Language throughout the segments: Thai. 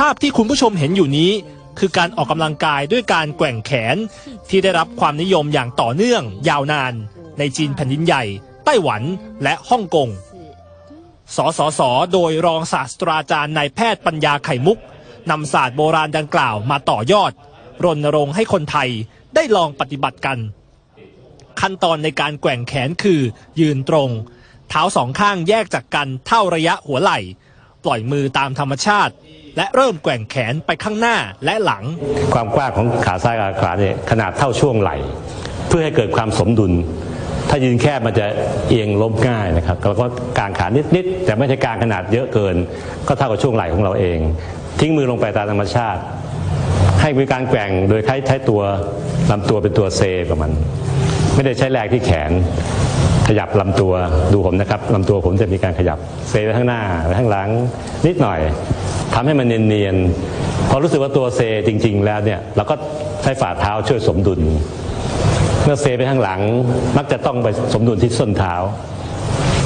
ภาพที่คุณผู้ชมเห็นอยู่นี้ คือการออกกำลังกายด้วยการแกว่งแขน ที่ได้รับความนิยมอย่างต่อเนื่อง ยาวนาน ในจีนแผ่นดินใหญ่ ไต้หวันและฮ่องกงสสส โดยรองศาสตราจารย์นายแพทย์ปัญญาไข่มุกนำศาสตร์โบราณดังกล่าวมาต่อยอด รณรงค์ให้คนไทยได้ลองปฏิบัติกัน ขั้นตอนในการแกว่งแขนคือ ยืนตรง เท้าสองข้างแยกจากกันเท่าระยะหัวไหล่ ปล่อยมือตามธรรมชาติ และเริ่มแกว่งแขนไปข้างหน้าและหลัง ความกว้างของขาซ้ายกับขาขวาเนี่ยขนาดเท่าช่วงไหล่เพื่อให้เกิดความสมดุล ถ้ายืนแคบมันจะเอียงล้มง่ายนะครับแล้วก็กางขานิดๆแต่ไม่ใช่กางขนาดเยอะเกิน ก็เท่ากับช่วงไหล่ของเราเอง ทิ้งมือลงไปตามธรรมชาติ ให้มีการแกว่งโดยใช้ใช้ตัวลำตัวเป็นตัวเซกับมัน ไม่ได้ใช้แรงที่แขน ขยับลำตัวดูผมนะครับลำตัวผมจะมีการขยับเซไปข้างหน้าไปข้างหลังนิดหน่อยทำให้มันเนียนๆพอรู้สึกว่าตัวเซจริง ๆ แล้วเนี่ยเราก็ใช้ฝ่าเท้าช่วยสมดุล เมื่อเซไปข้างหลังมักจะต้องไปสมดุลที่ส้นเท้า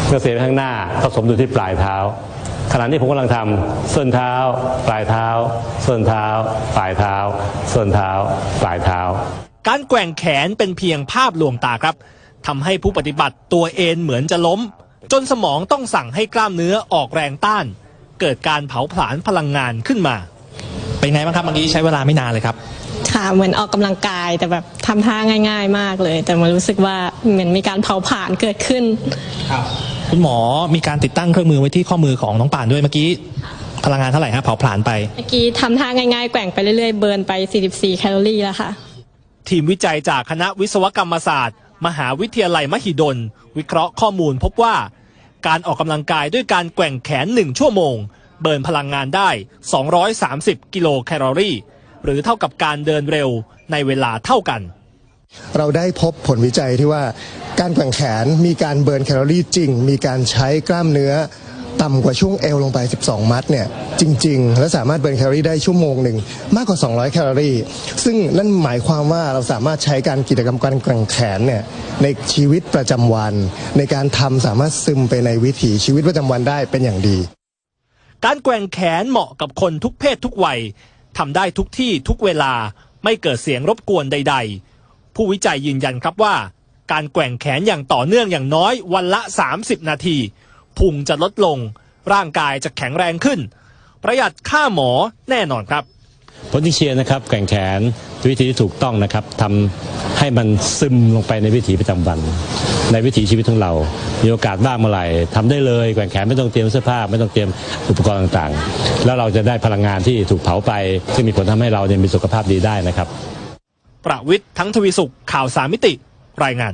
เมื่อเซไปข้างหน้าก็สมดุลที่ปลายเท้าขณะนี้ผมกำลังทำส้นเท้า ปลายเท้า ส้นเท้า ปลายเท้า ส้นเท้า ปลายเท้า การแกว่งแขนเป็นเพียงภาพลวงตาครับ ทำให้ผู้ปฏิบัติตัวเอนเหมือนจะล้ม จนสมองต้องสั่งให้กล้ามเนื้อออกแรงต้าน เกิดการเผาผลาญพลังงานขึ้นมา เป็นไงบ้างครับเมื่อกี้ใช้เวลาไม่นานเลยครับค่ะเหมือนออกกำลังกายแต่แบบทำท่าง่าย ๆ มากเลย แต่มารู้สึกว่าเหมือนมีการเผาผลาญเกิดขึ้นคุณหมอมีการติดตั้งเครื่องมือไว้ที่ข้อมือของน้องป่านด้วยเมื่อกี้พลังงานเท่าไหร่ฮะเผาผลาญไป เมื่อกี้ทำท่าง่ายๆ แกว่งไปเรื่อยๆ เบิร์นไป 44 แคลอรี่แล้วค่ะ ทีมวิจัยจากคณะวิศวกรรมศาสตร์ มหาวิทยาลัยมหิดล วิเคราะห์ข้อมูลพบว่า การออกกำลังกายด้วยการแกว่งแขน 1 ชั่วโมง เบิร์นพลังงานได้ 230 กิโลแคลอรี่ หรือเท่ากับการเดินเร็วในเวลาเท่ากัน เราได้พบผลวิจัยที่ว่าการแกว่งแขนมีการเบิร์นแคลอรี่จริง มีการใช้กล้ามเนื้อ ต่ำกว่าช่วงเอวลงไป 12 มัดเนี่ยจริง ๆ และสามารถเบิร์นแคลอรี่ได้ชั่วโมงหนึ่งมากกว่า 200 แคลอรี่ ซึ่งนั่นหมายความว่าเราสามารถใช้การกิจกรรมการแกว่งแขนเนี่ยในชีวิตประจำวัน ในการทำสามารถซึมไปในวิถีชีวิตประจำวันได้เป็นอย่างดี การแกว่งแขนเหมาะกับคนทุกเพศทุกวัยทำได้ทุกที่ทุกเวลาไม่เกิดเสียงรบกวนใด ๆ ผู้วิจัยยืนยันครับว่า การแกว่งแขนอย่างต่อเนื่องอย่างน้อยวันละ 30 นาที พุงจะลดลง ร่างกายจะแข็งแรงขึ้น ประหยัดค่าหมอแน่นอนครับผลที่เชียร์นะครับแกว่งแขนวิธีที่ถูกต้องนะครับทำให้มันซึมลงไปในวิถีประจำวัน ในวิถีชีวิตของเรา มีโอกาสบ้างเมื่อไหร่ทำได้เลยแกว่งแขนไม่ต้องเตรียมเสื้อผ้าไม่ต้องเตรียมอุปกรณ์ต่างๆ แล้วเราจะได้พลังงานที่ถูกเผาไป ซึ่งมีผลทำให้เราเนี่ยมีสุขภาพดีได้นะครับ ประวิทย์ทั้งทวีสุขข่าวสามมิติรายงาน